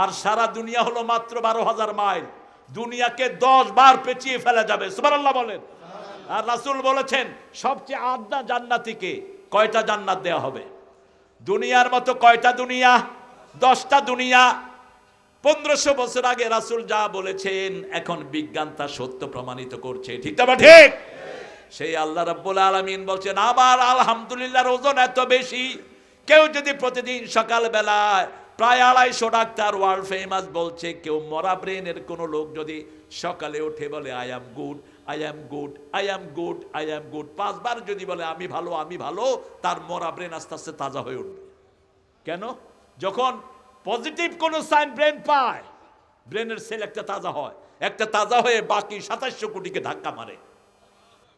আর সারা দুনিয়া হলো মাত্র বারো হাজার মাইল। দুনিয়াকে দশ বার পেঁচিয়ে ফেলা যাবে। সুবহানাল্লাহ বলেন। আর রাসূল বলেছেন, সবচেয়ে আদনা জান্নাতিকে কয়টা জান্নাত দেওয়া হবে? দুনিয়ার মতো কয়টা দুনিয়া? দশটা দুনিয়া। পনেরোশো বছর আগে রাসূল যা বলেছেন, এখন বিজ্ঞান তা সত্য প্রমাণিত করছে। ঠিক তবে ঠিক? সেই আল্লাহ রাব্বুল আলামিন বলছেন, আবার আলহামদুলিল্লাহর ওজন এত বেশি। কেউ যদি প্রতিদিন সকালবেলায় প্রায় আড়াইশো ডাক্তার ওয়ার্ল্ড ফেমাস বলছে, কেউ মরা ব্রেনের কোনো লোক যদি সকালে উঠে বলে I am good I am good I am good I am good পাঁচবার যদি বলে, আমি ভালো আমি ভালো, তার মরা ব্রেন আস্তে আস্তে তাজা হয়ে উঠবে। কেন? যখন পজিটিভ কোনো সাইন ব্রেন পায় ব্রেনের সেল একটা তাজা হয়। একটা তাজা হয়ে বাকি সাতাশশো কোটিকে ধাক্কা মারে।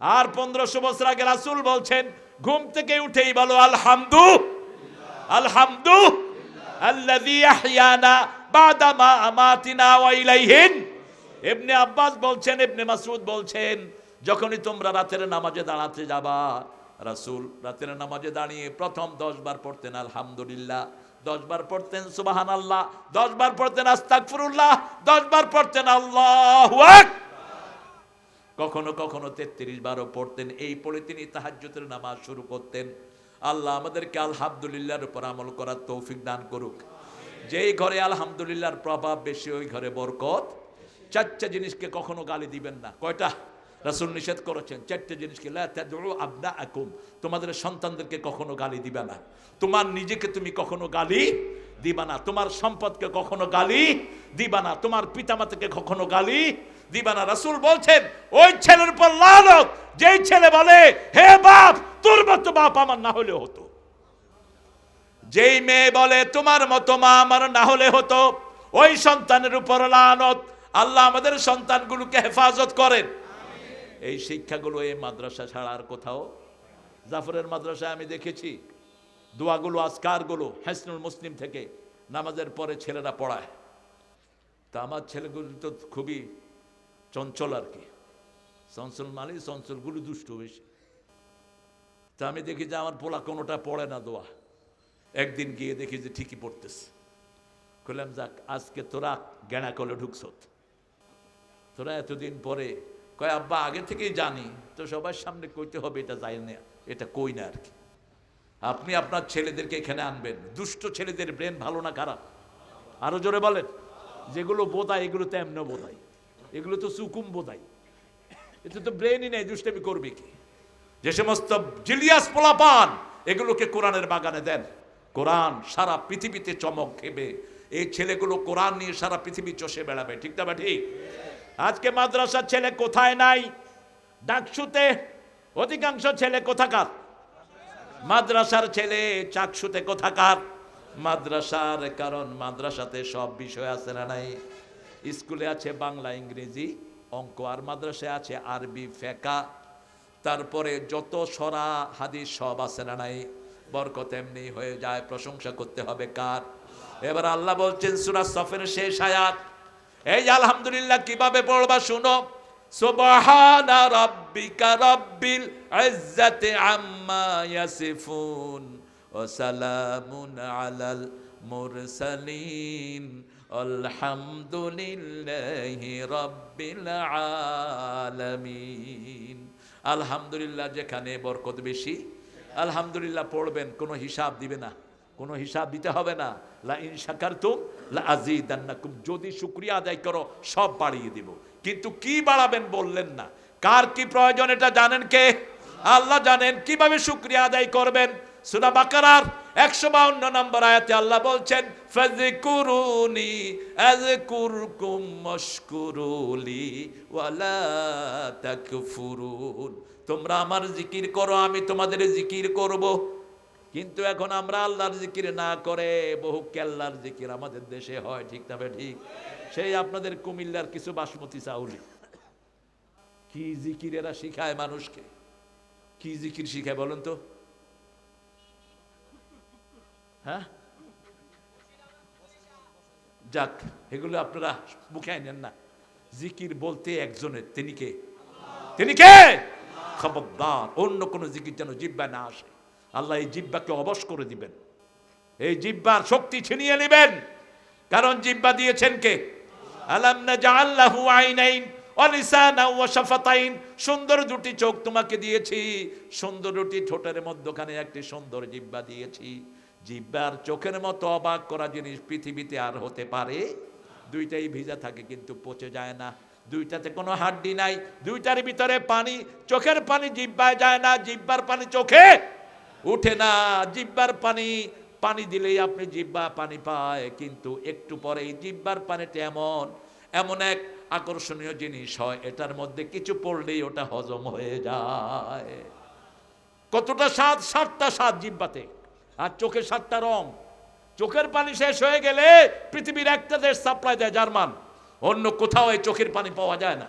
আর পনেরোশো বছর আগে রাসুল বলছেন, ঘুম থেকে উঠেই বলো, আলহামদু আলহামদু আল্লাযী আহইয়ানা বাদা মা আমাতিনা ওয়া ইবনে আব্বাস বলছেন, ইবনে মাসউদ বলছেন, যখনই তোমরা রাতের নামাজে দাঁড়াতে যাবা, রাসূল রাতের নামাজে দাঁড়িয়ে প্রথম দশ বার পড়তেন আলহামদুলিল্লাহ, দশ বার পড়তেন সুবাহান আল্লাহ দশ বার পড়তেন আস্তাগফিরুল্লাহ, দশ বার পড়তেন আল্লাহু কখনো কখনো তেত্রিশ বারও পড়তেন। এই পড়ে তিনি তাহাজ্জুদের নামাজ শুরু করতেন। আল্লাহ আমাদেরকে আলহামদুলিল্লাহর উপর আমল করার তৌফিক দান করুক। যেই ঘরে আলহামদুলিল্লাহর প্রভাব বেশি, ওই ঘরে বরকত। চারটা জিনিসকে কখনো গালি দিবেন না। কয়টা? রাসূল নিষেধ করেছেন, চারটে জিনিসকে আবনা আকুম তোমাদের সন্তানদেরকে কখনো গালি দিবে না। তোমার নিজেকে তুমি কখনো গালি দিবা না। তোমার সম্পদকে কখনো গালি দিবা না। তোমার পিতামাতাকে কখনো গালি দিবা না। রাসূল বলছেন, ওই ছেলের উপর লানত যেই ছেলে বলে হে বাপ তোর মতো বাপ আমার না হলে হতো। যেই মেয়ে বলে তোমার মতো মা আমার না হলে হতো। ওই সন্তানের উপর লানত। আল্লাহ আমাদের সন্তানগুলোকে হেফাজত করেন। এই শিক্ষাগুলো এই মাদ্রাসা ছাড়া আর কোথাও? জাফরের মাদ্রাসায় আমি দেখেছি দোয়াগুলো আজকারগুলো হেসনুল মুসলিম থেকে নামাজের পরে ছেলেরা পড়ায়। তা আমার ছেলেগুলো তো খুবই চঞ্চল আর কি। চঞ্চল মানে চঞ্চলগুলো দুষ্ট বেশি। তা আমি দেখি যে আমার পোলা কোনোটা পড়ে না দোয়া। একদিন গিয়ে দেখি যে ঠিকই পড়তেছে। কইলাম, যাক, আজকে তোরা গেঁড়া কলে ঢুকছ তোরা এতদিন পরে কয়, আব্বা, আগে থেকেই জানি, তো সবার সামনে কইতে হবে, এটা যাই না, এটা কই না আর কি। আপনি আপনার ছেলেদেরকে এখানে আনবেন। দুষ্ট ছেলেদের ব্রেন ভালো না খারাপ? আরও জোরে বলেন। যেগুলো বোধায়, এগুলো তো এমন বোধায়। এগুলো তো সুকুম বোধায়। এতে তো ব্রেনই নেই, দুষ্টামি করবে কি? যে সমস্ত জিলিয়াস পোলাপান, এগুলোকে কোরআনের বাগানে দেন। কোরআন সারা পৃথিবীতে চমক খেবে। এই ছেলেগুলো কোরআন নিয়ে সারা পৃথিবী চষে বেড়াবে, ঠিক না ঠিক? আজকে মাদ্রাসার ছেলে কোথায় নাই? ডাকসুতে অধিকাংশ ছেলে কোথাকার? মাদ্রাসার ছেলে চাকসুতে কোথাকার? মাদ্রাসার, কারণ মাদ্রাসাতে সব বিষয় আছে না নাই? স্কুলে আছে বাংলা, ইংরেজি অঙ্ক আর মাদ্রাসায় আছে আরবি, ফেকা। তারপরে যত সরা হাদিস সব আছে না নাই, বরকত এমনি হয়ে যায়, প্রশংসা করতে হবে কার? এবার আল্লাহ বলছেন, সুরা সফের শেষ আয়াত। এই আলহামদুলিল্লাহ কীভাবে পড়বা শুনো? সুবহানা আলহামদুলিল্লাহি রাব্বিল আলামিন। আলহামদুলিল্লাহ, যেখানে বরকত বেশি। আলহামদুলিল্লাহ, পড়বেন, কোনো হিসাব দিবে না। কোনো হিসাব দিতে হবে না। লা ইন শাকারতুম লা আযীদান্নাকুম। যদি শুকরিয়া আদায় করো, সব বাড়িয়ে দিব। কিন্তু কি বাড়াবেন বললেন না। কার কি প্রয়োজন এটা জানেন কে? আল্লাহ জানেন। কীভাবে শুকরিয়া আদায় করবেন? সূরা বাকারার 152 নম্বর আয়াতে আল্লাহ বলছেন, ফাযকুরুনি আযকুরকুম মাশকুরুলি ওয়ালা তাকফুরুন। তোমরা আমার জিকির করো, আমি তোমাদের জিকির করব। কিন্তু এখন আমরা আল্লাহর জিকির না করে, বহু কেল্লার জিকির আমাদের দেশে হয়, ঠিক তবে ঠিক। সেই আপনাদের কুমিল্লার কিছু বাসমতি চাউলি। কি জিকির এরা শিখায় মানুষকে? কি জিকির শিখায় বলুন তো? হ্যাঁ? যাক, এগুলো আপনারা মুখে আনেন না। জিকির বলতে একজনের, তিনি কে? তিনি কে? খবরদার, অন্য কোনো জিকির যেন জিব্বা না আসে। আল্লাহ এই জিব্বাকে অবশ করে দিবেন। এই জিব্বার শক্তি ছিনিয়ে নেবেন। কারণ জিব্বা দিয়েছেন কে? আলাম আইনাইন ওয়া লিসানা ওয়া শাফাতাইন। সুন্দর দুটি চোখ তোমাকে দিয়েছি। সুন্দর দুটি ঠোঁটের মধ্যখানে একটি সুন্দর জিব্বা দিয়েছি। জিব্বার চোখের মতো অবাক করা জিনিস পৃথিবীতে আর হতে পারে। দুইটাই ভিজা থাকে কিন্তু পচে যায় না। দুইটাতে কোনো হাড্ডি নাই। দুইটার ভিতরে পানি, চোখের পানি জিব্বায় যায় না, জিব্বার পানি চোখে উঠে না। জিব্বার পানি পানি দিলেই আপনি জিব্বা পানি পায়, কিন্তু একটু পরে এই জিব্বার পানিটা এমন এমন এক আকর্ষণীয় জিনিস হয়, এটার মধ্যে কিছু পড়লেই ওটা হজম হয়ে যায়। কতটা স্বাদ, সাতটা স্বাদ জিব্বাতে। আর চোখে সাতটা রং। চোখের পানি শেষ হয়ে গেলে পৃথিবীর একটা দেশ সাপ্লাই দেয়, জার্মান। অন্য কোথাও এই চোখের পানি পাওয়া যায় না।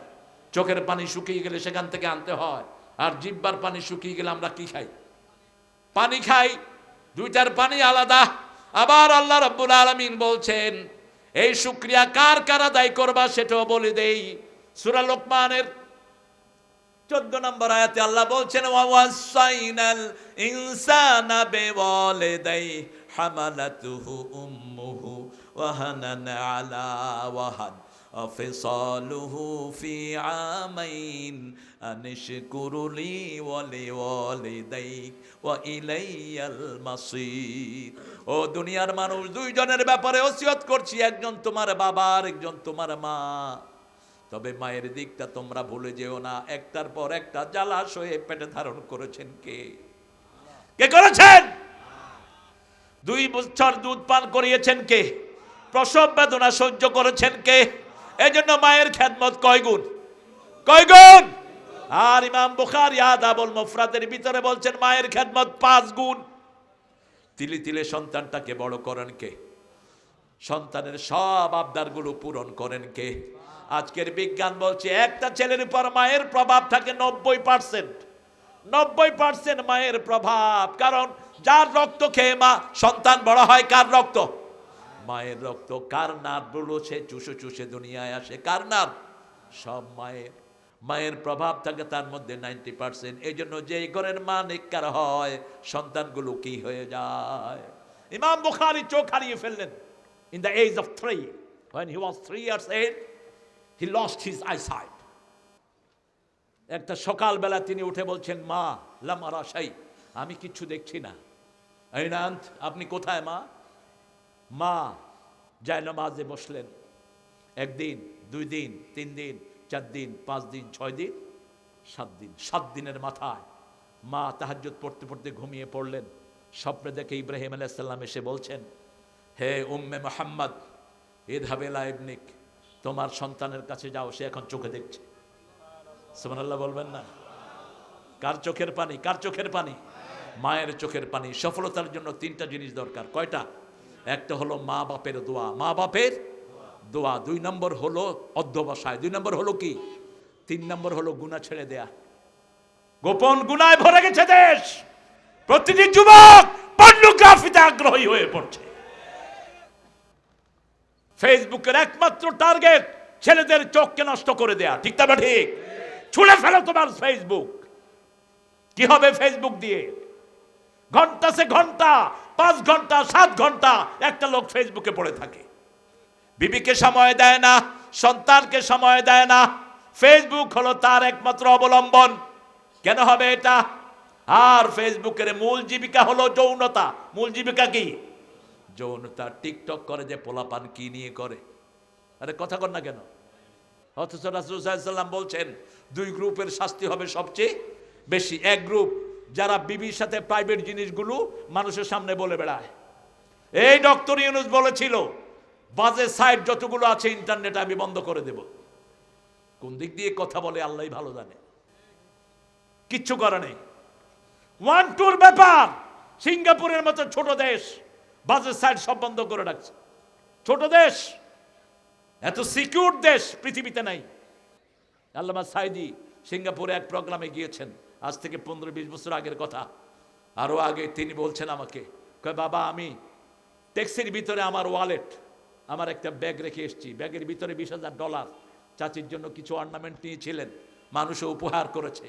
চোখের পানি শুকিয়ে গেলে সেখান থেকে আনতে হয়। আর জিব্বার পানি শুকিয়ে গেলে আমরা কি খাই? পানি খাই, দুইটার পানি আলাদা। আবার আল্লাহ রব্বুল আলামিন বলছেন, এই শুক্রিয়া কার কার আদায় করবা সেটাও বলে দেই। সূরা লোকমানের চোদ্দ নম্বর আয়াতে আল্লাহ বলছেন ওয়াসাইনাল ইনসানা বিওয়ালিদাই হামালাতুহু উম্মুহু ওয়াহানান আলা ওয়াহান وفصاله في عامين أن اشكر لي ولوالديك وإلي المصير ও দুনিয়ার মানুষ দুইজনের ব্যাপারে ওসিয়ত করছি একজন তোমার বাবা আর একজন তোমার মা তবে মায়ের দিকটা তোমরা ভুলে যেও না। একটার পর একটা জ্বালাশয়ে পেটে ধারণ করেছেন কে? কে করেছেন? দুই বছর দুধ পান করিয়েছেন কে? প্রসব বেদনা সহ্য করেছেন কে? এজন্য মায়ের খেদমত কয় গুণ? কয় গুণ? আর ইমাম বুখারী আদাবুল মুফরাদের ভিতরে বলছেন, মায়ের খেদমত পাঁচ গুণ। তিলে তিলে সন্তানটাকে বড় করেন কে? সন্তানের সব আবদারগুলো পূরণ করেন কে? আজকের বিজ্ঞান বলছে, একটা ছেলের উপর মায়ের প্রভাব থাকে নব্বই পার্সেন্ট নব্বই পার্সেন্ট মায়ের প্রভাব, কারণ যার রক্ত খেয়ে মা, সন্তান বড় হয় কার রক্ত? মায়ের রক্ত। কার নার্ভগুলো সে চুষে চুষে দুনিয়ায় আসে, কার নার্ভ সব মায়ের। মায়ের প্রভাব থাকে তার মধ্যে নাইনটি পার্সেন্ট এই জন্য যে ঘরের মা নিকার হয়, সন্তানগুলো কি হয়ে যায়? ইমাম বুখারি চোখ হারিয়ে ফেললেন। In the age of three when he was three years old he lost his eyesight. একটা সকালবেলা তিনি উঠে বলছেন, মা লামারা সাই আমি কিচ্ছু দেখছি না। এই নান্ত আপনি কোথায়, মা? মা যায় নামাজে বসলেন। একদিন, দুই দিন, তিন দিন, চার দিন, পাঁচ দিন, ছয় দিন, সাত দিন, সাত দিনের মাথায় মা তাহাজ্জুদ পড়তে পড়তে ঘুমিয়ে পড়লেন। স্বপ্নে দেখে ইব্রাহিম আলাইসাল্লাম এসে বলছেন, হে উম্মে মোহাম্মদ ইদহাবেলা ইবনিক তোমার সন্তানের কাছে যাও, সে এখন চোখে দেখছে। সুবহানাল্লাহ বলবেন না? কার চোখের পানি? কার চোখের পানি? মায়ের চোখের পানি। সফলতার জন্য তিনটা জিনিস দরকার। কয়টা? একটা হলো মা বাপের দোয়া। মা বাপের দোয়া। দুই নম্বর হলো অধ্যবসায়। দুই নম্বর হলো কি? তিন নম্বর হলো গুণা ছেড়ে দেয়া। গোপন গুনায় ভরে গেছে দেশ। প্রতিটি যুবক পর্নোগ্রাফিতে আগ্রহী হয়ে পড়ছে। ফেসবুকের একমাত্র টার্গেট ছেলেদের চোখকে নষ্ট করে দেয়া। ঠিক তবে ঠিক? ছুঁড়ে ফেলো তোমার ফেসবুক। কি হবে ফেসবুক দিয়ে? ঘণ্টা সে ঘণ্টা, পাঁচ ঘণ্টা, সাত ঘণ্টা একটা লোক ফেসবুকে পড়ে থাকে। বিবিকে সময় দেয় না, সন্তানকে সময় দেয় না। ফেসবুক হলো তার একমাত্র অবলম্বন। কেন হবে এটা? আর ফেসবুকের মূল জীবিকা হলো যৌনতা। মূল জীবিকা কি? যৌনতা টিকটক করে যে পোলাপান কি নিয়ে করে। আরে কথা কর না কেন? অথচ রাসুসাল্লাম বলছেন, দুই গ্রুপের শাস্তি হবে সবচেয়ে বেশি। এক গ্রুপ যারা বিবির সাথে প্রাইভেট জিনিসগুলো মানুষের সামনে বলে বেড়ায়। এই ডক্টর ইউনুস বলেছিল, বাজে সাইট যতগুলো আছে ইন্টারনেট আমি বন্ধ করে দেব। কোন দিক দিয়ে কথা বলে আল্লাহ ভালো জানে। কিচ্ছু করে নেই। ওয়ান টুর ব্যাপার, সিঙ্গাপুরের মতো ছোট দেশ। বাজে সাইড সব বন্ধ করে রাখছে। ছোট দেশ, এত সিকিউর দেশ পৃথিবীতে নাই। আল্লামা সাইদি সিঙ্গাপুরে এক প্রোগ্রামে গিয়েছেন, আজ থেকে পনেরো বিশ বছর আগের কথা। আরও আগে তিনি বলছেন আমাকে, কয়, বাবা, আমি ট্যাক্সির ভিতরে আমার ওয়ালেট, আমার একটা ব্যাগ রেখে এসেছি। ব্যাগের ভিতরে বিশ হাজার ডলার। চাচির জন্য কিছু অর্নামেন্ট নিয়েছিলেন, মানুষও উপহার করেছে।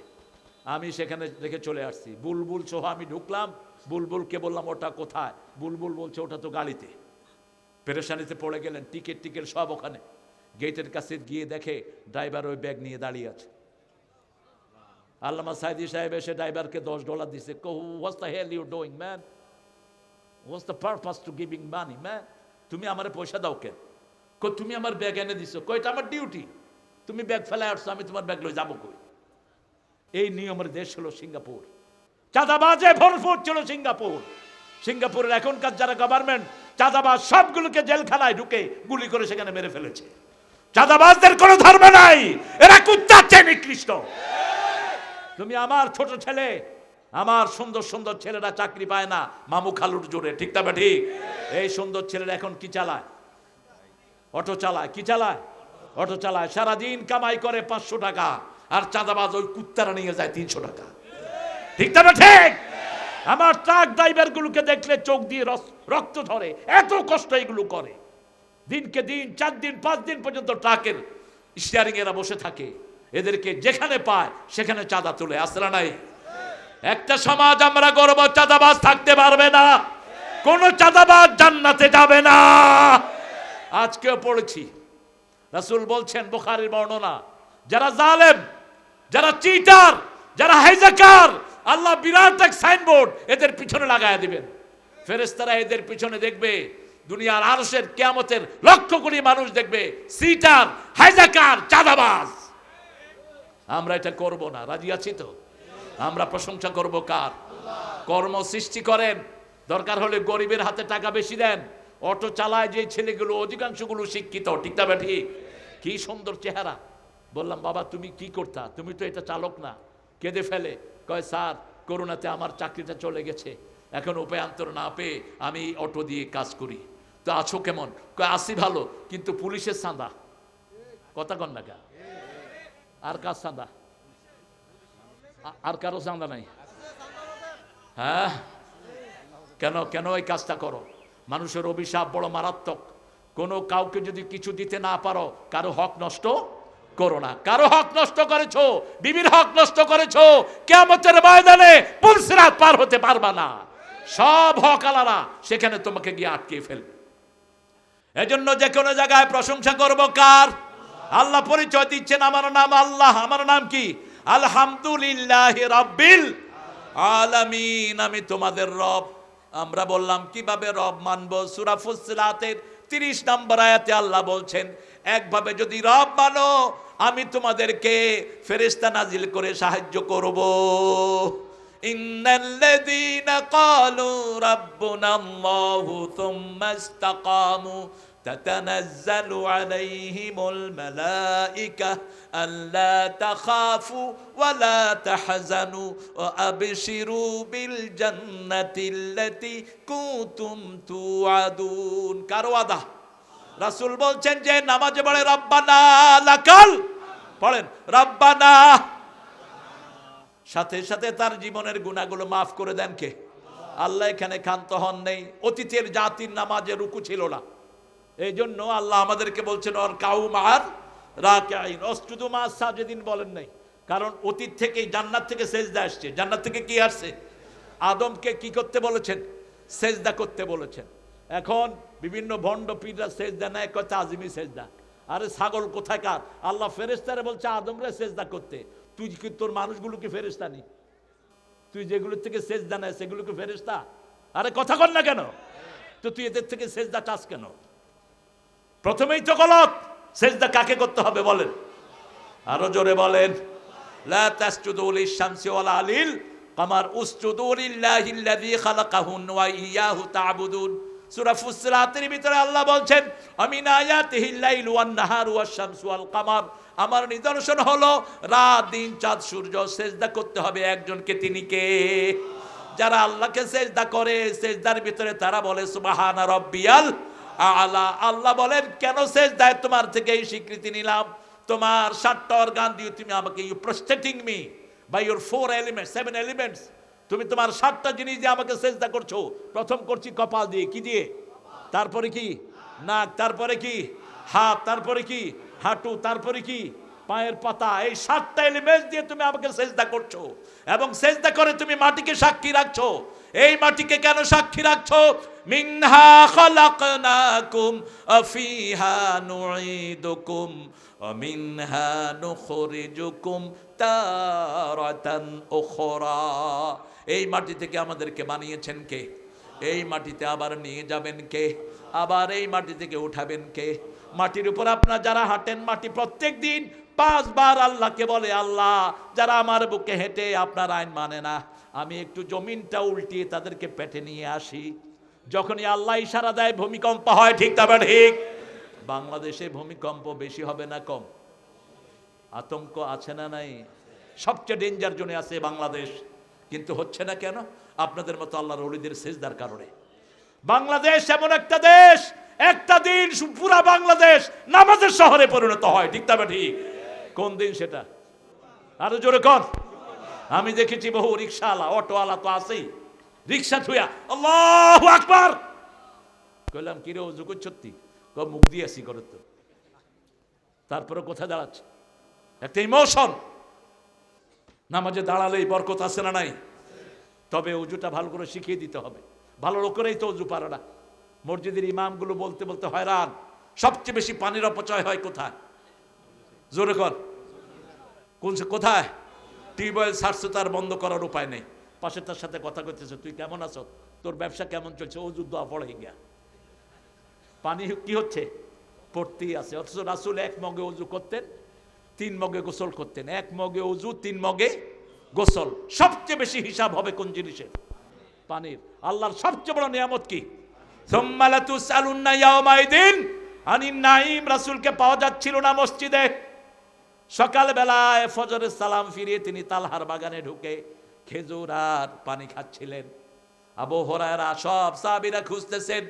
আমি সেখানে রেখে চলে আসছি। বুলবুল সহ আমি ঢুকলাম বুলবুলকে বললাম, ওটা কোথায়? বুলবুল বলছে, ওটা তো গাড়িতে। পেরেশানিতে পড়ে গেলেন, টিকিট টিকিট সব ওখানে। গেটের কাছে গিয়ে দেখে ড্রাইভার ওই ব্যাগ নিয়ে দাঁড়িয়ে আছে। আল্লামা সাইদি সাহেব এসে ড্রাইভারকে দশ ডলার দিছে। What's the hell you doing man what's the purpose to giving money man তুমি আমার পয়সা দাও কেন? কই, তুমি আমার ব্যাগ এনে দিছো। কই, এটা আমার ডিউটি তুমি ব্যাগ ফেলে আসছো, আমি তোমার ব্যাগ লই যাব কই? এই নিয়মের দেশ হলো সিঙ্গাপুর। চাঁদাবাজে ভরপুর ছিল সিঙ্গাপুর। সিঙ্গাপুরের এখনকার যারা গভর্নমেন্ট চাঁদাবাজ সবগুলোকে জেলখানায় ঢুকে গুলি করে সেখানে মেরে ফেলেছে। চাঁদাবাজদের কোনো ধর্ম নাই, এরা কুত্তার নিকৃষ্ট। তুমি আমার ছোট ছেলে, আমার সুন্দর সুন্দর ছেলেরা চাকরি পায় না, মামু খালুর জোরে, ঠিক তবে ঠিক? এই সুন্দর ছেলেরা এখন কি চালায়? অটো চালায়, কি চালায়? অটো চালায়, সারাদিন কামাই করে পাঁচশো টাকা, আর চাঁদাবাজ ওই কুত্তারা নিয়ে যায় তিনশো টাকা। ঠিক তবে ঠিক? আমার ট্রাক ড্রাইভার গুলোকে দেখলে চোখ দিয়ে রক্ত ধরে এত কষ্ট এগুলো করে। দিনকে দিন, চার দিন, পাঁচ দিন পর্যন্ত ট্রাকের স্টিয়ারিং এরা বসে থাকে। এদেরকে যেখানে পায়, সেখানে চাঁদা তুলে। আসরা নাই? একটা সমাজ আমরা গর্ব, চাঁদাবাজ থাকতে পারবে না। কোন চাঁদাবাজ জান্নাতে যাবে না। আজকেও পড়েছি। রাসুল বলছেন বুখারীর বর্ণনা, যারা জালেম, যারা চিটার, যারা হাইজাকার আল্লাহ বিরাট এক সাইনবোর্ড এদের পিছনে লাগায় দিবেন। ফেরেস্তারা এদের পিছনে দেখবে দুনিয়ার আরসের কেয়ামতের লক্ষ কোটি মানুষ দেখবে, সিটার, হাইজাকার, চাঁদাবাজ। আমরা এটা করব না, রাজি আছি তো? আমরা প্রশংসা করব কার? কর্ম সৃষ্টি করেন, দরকার হলে গরিবের হাতে টাকা বেশি দেন। অটো চালায় যে ছেলেগুলো, অধিকাংশগুলো শিক্ষিত, ঠিক না ঠিক কি সুন্দর চেহারা। বললাম, বাবা, তুমি কি করতা? তুমি তো এটা চালক না। কেঁদে ফেলে। কয়, স্যার করোনাতে আমার চাকরিটা চলে গেছে। এখন উপায়ান্তর না পেয়ে আমি অটো দিয়ে কাজ করি। তো আছো কেমন? কয়, আসি ভালো, কিন্তু পুলিশের চাঁদা কথা কন না আর কার আ- আর কারও চাঁদা নাই? হ্যাঁ? কেন কেন এই কাজটা করো? মানুষের অভিশাপ বড় মারাত্মক। কোনো কাউকে যদি কিছু দিতে না পারো, কারও হক নষ্ট করো না। কারও হক নষ্ট করেছ, বিবির হক নষ্ট করেছ কেমতের ময়দানে পুলসিরাত পার হতে পারবা না। সব হক আলারা সেখানে তোমাকে গিয়ে আটকে ফেলবে। এজন্য যে কোনো জায়গায় প্রশংসা করব কার? আল্লাহ পরিচয় দিচ্ছেন, আমার নাম আল্লাহ। আমার নাম কি? আলহামদুলিল্লাহ রাব্বিল আলামিন। আমি তোমাদের রব। আমরা বললাম, কীভাবে রব মানব? সূরা ফুসিলাতের 30 নম্বর আয়াতে আল্লাহ বলছেন, একভাবে যদি রব মানো আমি তোমাদেরকে ফেরেশতা নাজিল করে সাহায্য করব ইন্নাল্লাযীনা ক্বালু রাব্বুনা আল্লাহু থুম্মা ইসতাকামু تتنزل عليهم الملائكة ألا تخافوا ولا تحزنوا وأبشروا بالجنة التي كنتم توعدون কারওয়াদা রাসূল বলছেন যে নামাজে পড়ে রব্বানা লাকাল। পড়েন, রব্বানা। সাথে সাথে তার জীবনের গুণাগুলো মাফ করে দেন কে? আল্লাহ এখানে ক্ষান্ত হন নেই। অতীতের জাতির নামাজে রুকু ছিল না। এই জন্য আল্লাহ আমাদেরকে বলছেন ওর কাউ মার রাকাইন অস্তুদু মা সাজেদিন বলেন নাই। কারণ অতীত থেকে জান্নাত থেকে সেজদা আসছে। জান্নাত থেকে কি আসছে? আদমকে কি করতে বলেছেন? সেজদা করতে বলেছেন। এখন বিভিন্ন ভণ্ড পীররা সেজদা নেয় আজিমি সেজদা। আরে ছাগল কোথাকার? আল্লাহ ফেরেস্তারে বলছে, আদমরে সেজদা করতে। তুই কি তোর মানুষগুলোকে ফেরেস্তা নি? তুই যেগুলোর থেকে সেজদা নেয়, সেগুলোকে ফেরেস্তা আরে কথা কর না কেন? তো তুই এদের থেকে সেজদা চাস কেন? প্রথমেই তো গলত। সেজদা কাকে করতে হবে বলেন? আরও জোরে বলেন। কামার উসজুদু লিল্লাহিল্লাযী খালাকাহুন ওয়া ইয়্যাহু তা'বুদুন সূরা ফুসসিলাতের ভিতরে আল্লাহ বলছেন আমিন আয়াতিহিল লাইলু ওয়ান নাহারু ওয়াশ-শামসু ওয়াল কামার। আমার নিদর্শন হলো, রাত, দিন, চাঁদ, সূর্য সেজদা করতে হবে একজনকে, তিনি কে? যারা আল্লাহকে সেজদা করে, সেজদার ভিতরে তারা বলে, সুবহানা রাব্বিয়াল আলা। আল্লাহ বলেন, কেন সেজদায় তোমার থেকে এই স্বীকৃতি নিলাম? তোমার সাতটা অর্গান দিয়ে তুমি আমাকে you prostrating me by your four elements seven elements তুমি তোমার সাতটা জিনিস দিয়ে আমাকে চেষ্টা করছ। প্রথম করছি কপাল দিয়ে। কি দিয়ে? তারপরে কি? নাক। তারপরে কি? হাত। তারপরে কি? হাঁটু। তারপরে কি? পায়ের পাতা, এই সাতটা এলিমেন্ট দিয়ে তুমি আমাকে চেষ্টা করছ এবং চেষ্টা করে তুমি মাটিকে সাক্ষী রাখছো। এই মাটিকে কেন সাক্ষী রাখছো? মিনহা খলাকনাকুম, আফিহা নুঈদুকুম মিনহা নুখরিজুকুম তারাতান উখরা। এই মাটি থেকে আমাদেরকে বানিয়েছেন কে? এই মাটিতে আবার নিয়ে যাবেন কে? আবার এই মাটি থেকে উঠাবেন কে? মাটির উপর আপনারা যারা হাঁটেন মাটি প্রত্যেক দিন পাঁচবার আল্লাহকে বলে, আল্লাহ, যারা আমার বুকে হেঁটে আপনার আইন মানে না, আমি একটু জমিনটা উল্টিয়ে তাদেরকে পেটে নিয়ে আসি। যখনই আল্লাহ ইশারা দেয়, ভূমিকম্প হয়, ঠিক তবে ঠিক? বাংলাদেশে ভূমিকম্প বেশি হবে না কম? আতঙ্ক আছে না নাই? সবচেয়ে ডেঞ্জার জোনে আছে বাংলাদেশ। কিন্তু হচ্ছে না কেন? আপনাদের মতো আল্লাহর অলিদের সেজদার কারণে। বাংলাদেশ এমন একটা দেশ, একটা দিন পুরা বাংলাদেশ নামাজের শহরে পরিণত হয়, ঠিক তবে ঠিক? কোন দিন সেটা? আরও জোরে কর আমি দেখেছি বহু রিক্সাওয়ালা অটোওয়ালা তো আছেই। রিক্সা থুয়া আল্লাহ আকবার! কইলাম কিরে অজু করছত্তি ক মুখ দিয়ে আসি করে তো। তারপরে কোথায় দাঁড়াচ্ছে? একটা ইমোশন। নামাজে দাঁড়ালেই বরকত আছে না নাই? তবে অজুটা ভালো করে শিখিয়ে দিতে হবে। ভালো লোকেরাই তো অজু পারে না। মসজিদের ইমামগুলো বলতে বলতে হয়রান। সবচেয়ে বেশি পানির অপচয় হয় কোথায়? জোরে কর। কোন কোথায়? টিউবওয়েল ছাড়ছে তার বন্ধ করার উপায় নেই। পাশে তার সাথে কথা করতেছে তুই কেমন আছো? তোর ব্যবসা কেমন চলছে? ও যুদ্ধ পড়ে গিয়া। পানি কি হচ্ছে? পড়তেই আছে। অথচ রাসুল এক মগে অজু করতেন, তিন মগে গোসল করতেন। এক মগে অজু তিন মগে গোসল। সবচেয়ে বেশি হিসাব হবে কোন জিনিসের পানির। আল্লাহর সবচেয়ে বড় নিয়ামত কি? সুম্মা তুসআলুন্না ইয়াউমাইদিন। আনিন নাঈম, রাসূলকে পাওয়া যাচ্ছিল না মসজিদে। সকালবেলায় ফজরের সালাম ফিরিয়ে তিনি তালহার বাগানে ঢুকে খেজুর আর পানি খাচ্ছিলেন। আবু হরায়রা সব সাহাবীরা খুঁজতেছেন।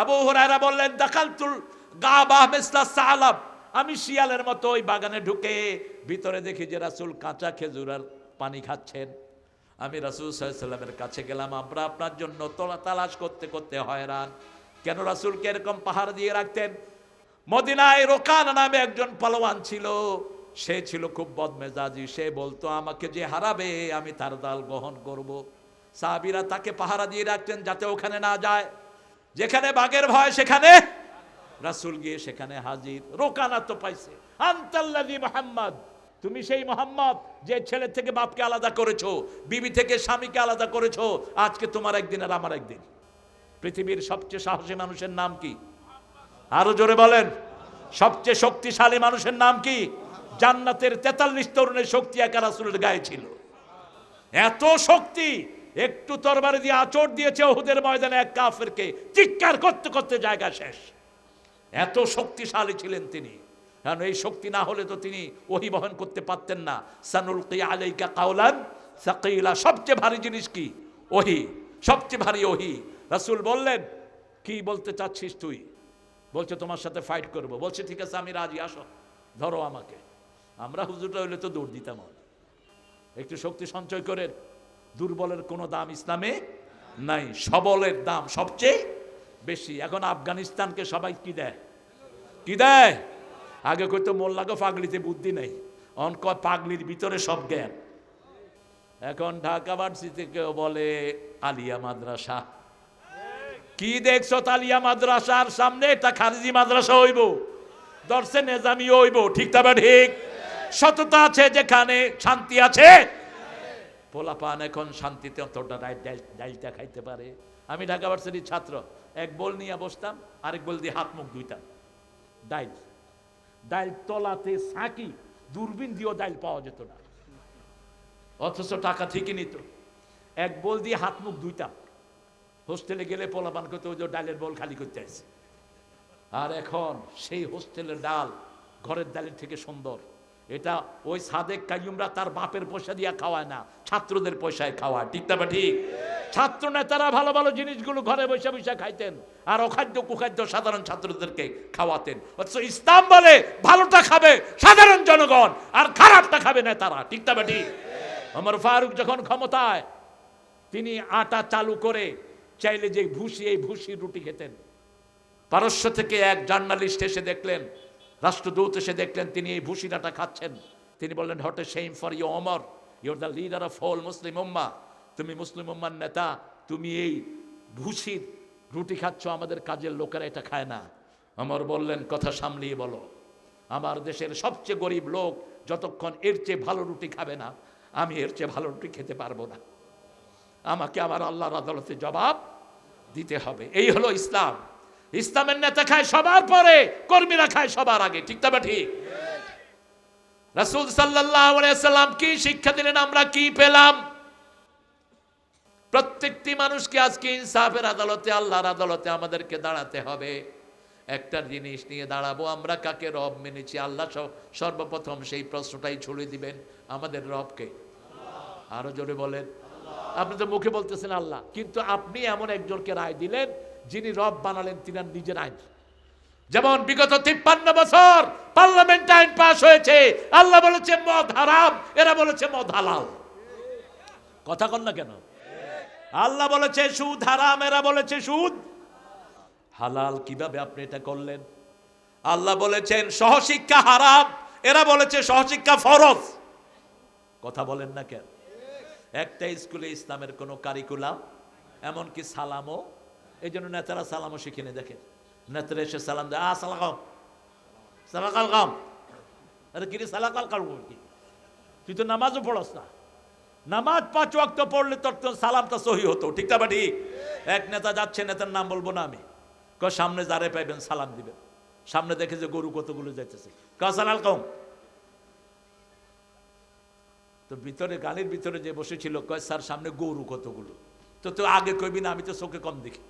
আবু হরায়রা বললেন, দাখালতুল গাবাহ মিসলা সালাব আমি শিয়ালের মতো ওই বাগানে ঢুকে ভিতরে দেখি যে রাসুল কাঁচা খেজুর আর পানি খাচ্ছেন। আমি রাসুল সাল্লামের কাছে গেলাম, আমরা আপনার জন্য তোলা তালাশ করতে করতে হয়রান। কেন রাসূলকে এরকম পাহাড় দিয়ে রাখতেন? মদিনায় রোকান নামে একজন পালোয়ান ছিল। সে ছিল খুব বদমেজাজি। সে বলতো, আমাকে যে হারাবে, আমি তার দাল গ্রহণ করব। সাহাবিরা তাকে পাহারা দিয়ে রাখতেন যাতে ওখানে না যায়। যেখানে বাঘের ভয়, সেখানে রাসূল গিয়ে সেখানে হাজির। রোকানা তো পাইছে। আন্তাল্লাদি মোহাম্মদ, তুমি সেই মোহাম্মদ যে ছেলে থেকে বাপকে আলাদা করেছ, বিবি থেকে স্বামীকে আলাদা করেছ, আজকে তোমার একদিন আর আমার একদিন। পৃথিবীর সবচেয়ে সাহসী মানুষের নাম কি? আরও জোরে বলেন। সবচেয়ে শক্তিশালী মানুষের নাম কি? জান্নাতের তেতাল্লিশ তরুণের শক্তি একা রাসুলের গায়ে ছিল। এত শক্তি, একটু তরবারি দিয়ে আচড় দিয়েছে ওহুদের ময়দানে এক কাফেরকে। চিৎকার করতে করতে জায়গা শেষ। এত শক্তিশালী ছিলেন তিনি। কারণ এই শক্তি না হলে তো তিনি ওহি বহন করতে পারতেন না। সানুল আলাইকা কাউলান সাকিলা। সবচেয়ে ভারী জিনিস কি? ওহি। সবচেয়ে ভারী ওহি। রাসূল বললেন, কি বলতে চাচ্ছিস তুই? বলছে, তোমার সাথে ফাইট করব। বলছে, ঠিক আছে, আমি রাজি, আসো। ধরো আমাকে। আমরা হুজুরটা হইলে তো দৌড় দিতাম একটু শক্তি সঞ্চয় করেন। দুর্বলের কোনো দাম ইসলামে নাই। সবলের দাম সবচেয়ে বেশি। এখন আফগানিস্তানকে সবাই কি দেয়? কি দেয়? আগে কইতো মোল্লাগো পাগলিতে বুদ্ধি নেই। অনক পাগলির ভিতরে সব জ্ঞান। এখন ঢাকা ভার্সিটি কেউ বলে, আলিয়া মাদ্রাসা। কি দেখছ তালিয়া মাদ্রাসার সামনে? এটা খারিজি মাদ্রাসা হইব। দর্শে নেজামি হইব। ঠিক তবে ঠিক? সততা আছে যেখানে শান্তি আছে। পোলাপান এখন শান্তিতে অতটা ডাইলটা খাইতে পারে। আমি ঢাকা ভার্সিটির ছাত্র। এক বল নিয়ে বসতাম, আরেক বল দিয়ে হাত মুখ ধুইতাম। ডাইল। ডাইল তলাতে সাঁকি, দূরবীন দিয়েও ডাইল পাওয়া যেত না। অথচ টাকা ঠিকই নিত। এক বল দিয়ে হাত মুখ ধুইতাম। হোস্টেলে গেলে পোলাপান করতে ওই ডালের বল খালি করতে আসে। আর এখন সেই হোস্টেলের ডাল ঘরের ডালের থেকে সুন্দর। এটা ওই সাদেক কাইমরা তার বাপের পয়সা দিয়ে খাওয়ায় না, ছাত্রদের পয়সায় খাওয়ায়, ঠিক না ঠিক ছাত্র নেতারা ভালো ভালো জিনিসগুলো ঘরে বসে বসে খাইতেন আর অখাদ্য কুখাদ্য সাধারণ ছাত্রদেরকে খাওয়াতেন। অথচ ইসলাম বলে, ভালোটা খাবে সাধারণ জনগণ আর খারাপটা খাবে নেতারা, ঠিক না ঠিক আমার ফারুক যখন ক্ষমতায়, তিনি আটা চালু করে চাইলে যে ভুসি, এই ভুসি রুটি খেতেন। পারস্য থেকে এক জার্নালিস্ট এসে দেখলেন রাষ্ট্রদূত এসে দেখলেন তিনি এই ভুসিনাটা খাচ্ছেন। তিনি বললেন what a shame for you Omar you're the leader of whole Muslim উম্মা তুমি মুসলিম উম্মার নেতা, তুমি এই ভুসির রুটি খাচ্ছ, আমাদের কাজের লোকেরা এটা খায় না। অমর বললেন, কথা সামলিয়ে বলো। আমার দেশের সবচেয়ে গরিব লোক যতক্ষণ এর চেয়ে ভালো রুটি খাবে না, আমি এর চেয়ে ভালো রুটি খেতে পারব না। আমাকে আমার আল্লাহর আদালতে জবাব দিতে হবে। এই হলো ইসলাম। ইসলামের নেতা খায় সবার পরে, কর্মীরা খায় সবার আগে, ঠিক তবে ঠিক? রাসূল সাল্লাম কি শিক্ষা দিলেন, আমরা কি পেলাম? প্রত্যেকটি মানুষকে আজকে ইনসাফের আদালতে, আল্লাহর আদালতে আমাদেরকে দাঁড়াতে হবে। একটা জিনিস নিয়ে দাঁড়াবো, আমরা কাকে রব মেনেছি? আল্লাহ সর্বপ্রথম সেই প্রশ্নটাই ছুড়ে দিবেন, আমাদের রবকে। আরও জোরে বলেন। আপনি তো মুখে বলতেছেন আল্লাহ, কিন্তু আপনি এমন একজনকে রায় দিলেন যিনি রব বানালেন, তিনার নিজের আইন। যেমন বিগত তিপ্পান্ন বছর পার্লামেন্ট আইন পাস হয়েছে, আল্লাহ বলেছে, মদ হারাম, এরা বলেছে, মদ হালাল। কথা কন না কেন? আল্লাহ বলেছে, সুদ হারাম, এরা বলেছে, সুদ হালাল। কীভাবে আপনি এটা করলেন? আল্লাহ বলেছেন, সহশিক্ষা হারাম, এরা বলেছে, সহশিক্ষা ফরজ। কথা বলেন না কেন? একটা স্কুলে ইসলামের কোনো কারিকুলাম, এমনকি সালামও এই জন্য নেতারা সালামও শিখে নে দেখেন। নেতারা এসে সালাম দেয় আ সালাকাম সালাকাল কাম আরে কিরে সালাকাল কাল কি তুই তো নামাজও পড়স না। নামাজ পাঁচ ওয়াক্ত পড়লে তোর তো সালামটা সহি হতো, ঠিক না বা ঠিক এক নেতা যাচ্ছে, নেতার নাম বলব না আমি। ক সামনে যারে পাইবেন, সালাম দিবেন। সামনে দেখে যে গরু কতগুলো যাইতেছে। ক সালাল কম তো ভিতরে গানের ভিতরে যে বসেছিল, কয়, স্যার, সামনে গরু কতগুলো? তো তো আগে কইবি না, আমি তো চোখে কম দেখি।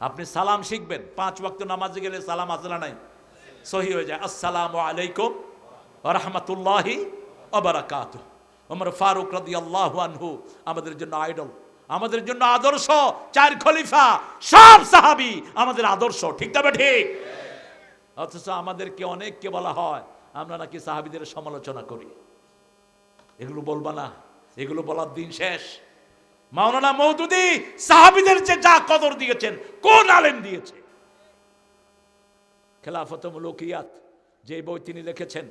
আপনি সালাম শিখবেন। পাঁচ ওয়াক্ত নামাজে গেলে সালাম আসলা নাই? সহি হয়ে যায়। আসসালামু আলাইকুম রহমতুল্লাহি অবরাকাত ওমর ফারুক রাদি আল্লাহ আনহু আমাদের জন্য আইডল, আমাদের জন্য আদর্শ, চার খলিফা, সব সাহাবি আমাদের আদর্শ। ঠিক তবে ঠিক অথচ আমাদেরকে অনেককে বলা হয়, আমরা নাকি সাহাবিদের সমালোচনা করি। এগুলো বলবা না, এগুলো বলার দিন শেষ। মাওলানা মৌদুদি সাহাবিদের যে যা কদর দিয়েছেন, কোন আলেম দিয়েছে? খেলাফত মুলকিয়াত যে বই তিনি লিখেছেন,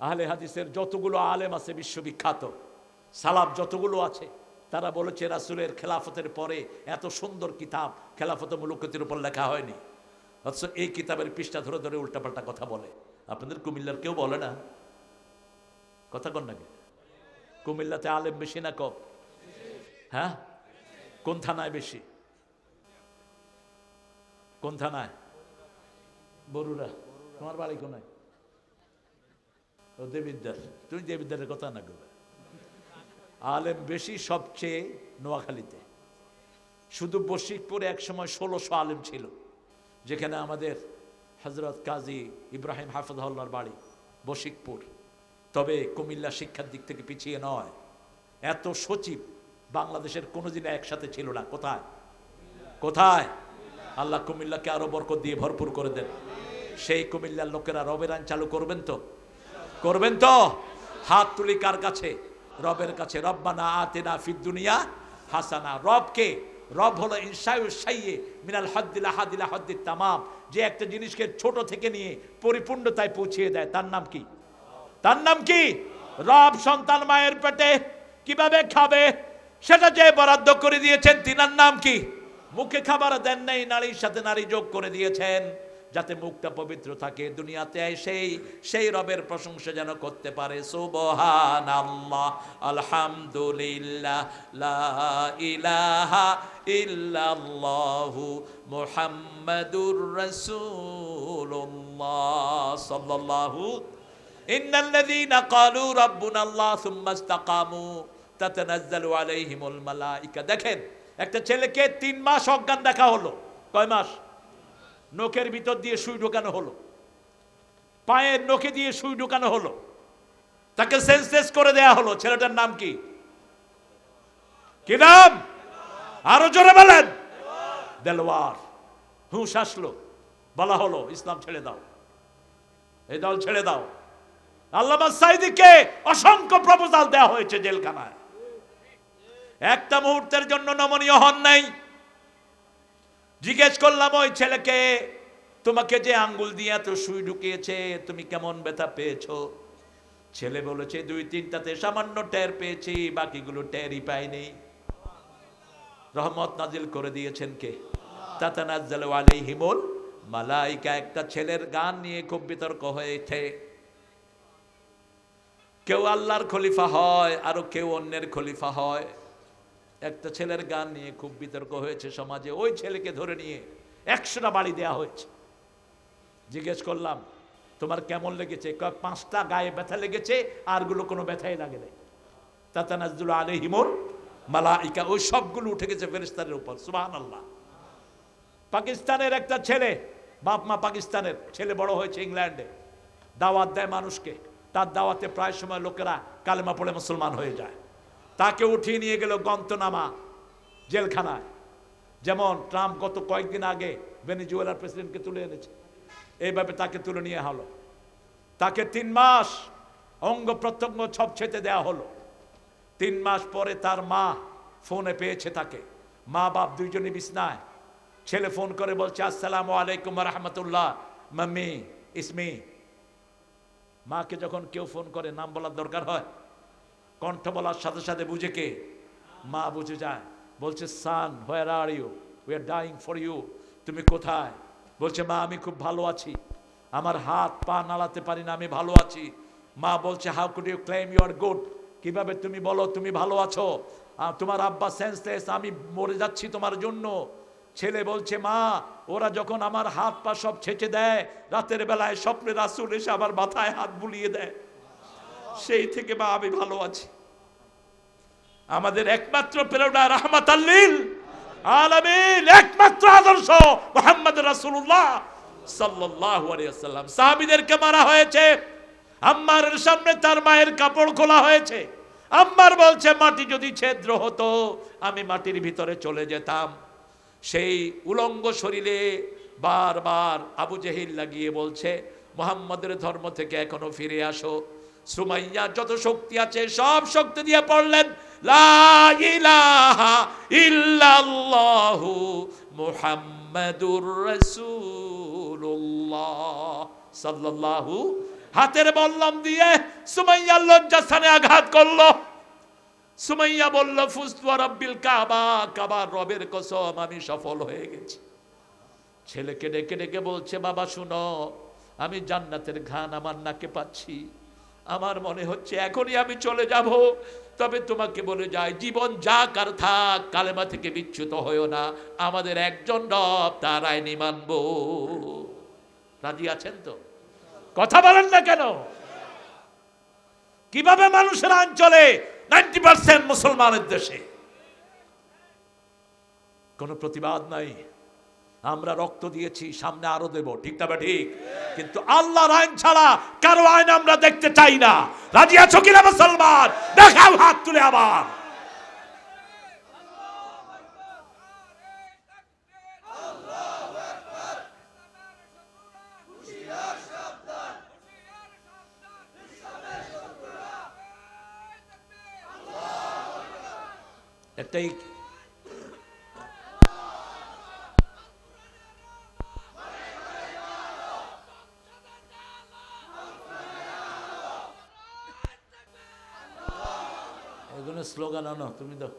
আহলে হাদিসের যতগুলো আলেম আছে বিশ্ববিখ্যাত সালাব যতগুলো আছে, তারা বলেছে রাসুলের খেলাফতের পরে এত সুন্দর কিতাব খেলাফত মুলুকতির উপর লেখা হয়নি। অথচ এই কিতাবের পৃষ্ঠা ধরে ধরে উল্টাপাল্টা কথা বলে। আপনাদের কুমিল্লার কেউ বলে না? কথা কন নাকি কুমিল্লাতে আলেম বেশি না কম। হ্যাঁ? কোন থানায় বেশি? কোন থানায়? বরুরা তোমার বাড়ি কোনায়? ও দেবিদ্দার তুমি দেবিদ্দারের কথা না করবে আলেম বেশি সবচেয়ে নোয়াখালীতে। শুধু বশিকপুরে একসময় ষোলোশো আলেম ছিল, যেখানে আমাদের হজরত কাজী ইব্রাহিম হাফিজহল্লার বাড়ি, বশিকপুর। তবে কুমিল্লা শিক্ষার দিক থেকে পিছিয়ে নয়। এত সচিব বাংলাদেশের কোনো দিনে একসাথে ছিল না। কোথায়? কোথায়? আল্লাহ কুমিল্লাকে আরও বরকত দিয়ে ভরপুর করে দেন। সেই কুমিল্লার লোকেরা রবের আইন চালু করবেন তো? করবেন তো? হাত তুলি কার কাছে? রবের কাছে। রব্বানা আতেনা দুনিয়া হাসানা। রবকে? রব হলো ইনসাইয়ে মিনাল হদ্দিলা হাদিলা হদ্দির তামাম। যে একটা জিনিসকে ছোট থেকে নিয়ে পরিপূর্ণতায় পৌঁছিয়ে দেয়, তার নাম কি? তার নাম কি? রব সন্তান মায়ের পেটে কীভাবে খাবে? সেটা যে বরাদ্দ করে দিয়েছেন, তিনার নাম কি? মুখে খাবার দেন নাই নারীর সাথে নারী যোগ করে দিয়েছেন, যাতে মুখটা পবিত্র থাকে। দুনিয়াতে সেই সেই রবের প্রশংসা যেন করতে পারে। সুবহান আল্লাহ আলহামদুলিল্লাহ, লা ইলাহা ইল্লাল্লাহু মুহাম্মাদুর রাসূলুল্লাহ সাল্লাল্লাহু ইন্নাল্লাযীনা ক্বালু রাব্বুনা আল্লাহ সুম্মা ইসতাকামু। তাতানাজ্জালু আলাইহিমুল মালাইকা। দেখেন, একটা ছেলেকে তিন মাস অজ্ঞান দেখা হলো। কয় মাস? নখের ভিতর দিয়ে সুই ঢোকানো হলো। পায়ের নখে দিয়ে সুই ঢোকানো হলো। তাকে সেন্সেস করে দেয়া হলো। ছেলেটার নাম কি? কি নাম? আরও জোরে বলেন। দেলওয়ার। হুঁশ শাসলো বলা হলো, ইসলাম ছেড়ে দাও। এই দল ছেড়ে দাও। আল্লামা সাইদিকে অসংখ্য প্রপোজাল দেওয়া হয়েছে জেলখানায়। একটা মুহূর্তের জন্য নমনীয় হন নাই। জিজ্ঞেস করলাম, ওই ছেলেকে তোমাকে যে আঙ্গুল দিয়ে এত সুই ঢুকিয়েছে, তুমি কেমন ব্যথা পেয়েছ? ছেলে বলেছে, দুই তিনটাতে সামান্য টের পেয়েছি, বাকিগুলো টেরই পাইনি। রহমত নাজিল করে দিয়েছেন কে? তাতানাজ্জাল আলাইহিমুল মালাইকা। একটা ছেলের গান নিয়ে খুব বিতর্ক হয়েছে। কেউ আল্লাহর খলিফা হয়, আরও কেউ অন্যের খলিফা হয়। একটা ছেলের গান নিয়ে খুব বিতর্ক হয়েছে সমাজে, ওই ছেলেকে ধরে নিয়ে একশোটা বাড়ি দেয়া হয়েছে। জিজ্ঞেস করলাম, তোমার কেমন লেগেছে? পাঁচটা গায়ে ব্যথা লেগেছে, আরগুলো কোনো ব্যথাই লাগে নাই। তাতানাজুল আলহিমুল মালাইকা, ওই সবগুলো উঠে গেছে ফেরিস্তানের উপর সুবাহ আল্লাহ পাকিস্তানের একটা ছেলে, বাপ মা পাকিস্তানের, ছেলে বড় হয়েছে ইংল্যান্ডে, দাওয়াত দেয় মানুষকে, তার দাওয়াতে প্রায় সময় লোকেরা কালেমা পড়ে মুসলমান হয়ে যায়। তাকে উঠিয়ে নিয়ে গেল গন্তনামা জেলখানায়। যেমন ট্রাম্প গত কয়েকদিন আগে ভেনিজুয়েলার প্রেসিডেন্টকে তুলে এনেছে। এইভাবে তাকে তুলে নিয়ে হলো। তাকে তিন মাস অঙ্গ প্রত্যঙ্গ ছপ ছেতে দেওয়া হলো। তিন মাস পরে তার মা ফোনে পেয়েছে তাকে। মা বাপ দুইজনই বিছনায়। ছেলে ফোন করে বলছে, আসসালামু আলাইকুম রহমতুল্লাহ, মাম্মি, ইসমি। মাকে যখন কেউ ফোন করে, নাম বলার দরকার হয়? কণ্ঠ বলার সাথে সাথে বুঝে কে? মা বুঝে যায়। বলছে son where are you we are dying for you তুমি কোথায়? বলছে, মা, আমি খুব ভালো আছি। আমার হাত পা নাড়াতে পারি না, আমি ভালো আছি। মা বলছে how could you claim you are good কীভাবে তুমি বলো, তুমি ভালো আছো? তোমার আব্বা সেন্সলেস আমি মরে যাচ্ছি তোমার জন্য। ছেলে বলছে, মা, ওরা যখন আমার হাত পা সব ছেঁচে দেয়, রাতের বেলায় স্বপ্নে রাসুল এসে আমার মাথায় হাত বুলিয়ে দেয়। সেই থেকে মা আমি ভালো আছি। আমাদের একমাত্র প্রেরণা রহমাত আল্লিল আলামিন, একমাত্র আদর্শ মোহাম্মদ রাসূলুল্লাহ সাল্লাল্লাহু আলাইহি সাহাবীদেরকে মারা হয়েছে। আম্মারের সামনে তার মায়ের কাপড় খোলা হয়েছে। আম্মার বলছে, মাটি যদি ছেদ্র হতো, আমি মাটির ভিতরে চলে যেতাম। সেই উলঙ্গ শরীরে বারবার আবু জেহিল লাগিয়ে বলছে, মোহাম্মদের ধর্ম থেকে এখনও ফিরে আসো। সুমাইয়া, যত শক্তি আছে, সব শক্তি দিয়ে পড়লেন ইল্লাল্লাহু সাল্লাল্লাহু হাতের বল্লম দিয়ে সুমাইয়ার লজ্জাস্থানে আঘাত করল। সুমাইয়া বলল ফুস্তু রব্বিল কাবা, কাবার রবের কসম, আমি সফল হয়ে গেছি। ছেলেকে ডেকে ডেকে বলছে, বাবা, শুনো, আমি জান্নাতের ঘান আমার নাকে পাচ্ছি। আমার মনে হচ্ছে এখনই আমি চলে যাব। তবে তোমাকে বলে যাই, জীবন যা কার থাক, কালেমা থেকে বিচ্যুত হয়েও না। আমাদের একজন রব, তার আইনি মানব। রাজি আছেন তো? কথা বলেন না কেন? কীভাবে মানুষের আইন চলে নাইনটি পার্সেন্ট মুসলমানের দেশে? কোনো প্রতিবাদ নাই? আমরা রক্ত দিয়েছি, সামনে আরও দেব। ঠিক না বা ঠিক? কিন্তু আল্লাহর আইন ছাড়া কারও আইন আমরা দেখতে চাই না। রাজি আছো কিনা মুসলমান? দেখাও হাত তুলে আবার। একটাই এগুলো স্লোগান আনো তুমি দাও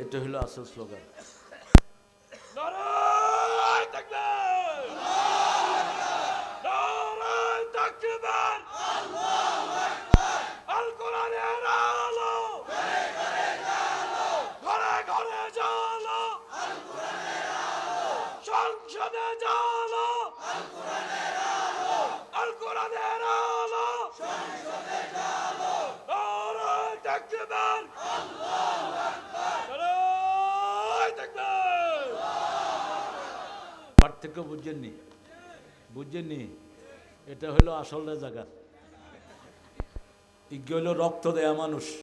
এটা হলো আসল স্লোগান নারায় তাকবীর! নারায় তাকবীর! আল কোরআনের আলো! ঘরে ঘরে জালো! সংসদে জালো! আল কোরআনের আলো! নারায় তাকবীর! নারায় তাকবীর! পার্থক্য বুঝছেননি বুঝছেননি এটা হলো আসল জায়গা ইজ্ঞ হলো রক্ত দেয়া মানুষ।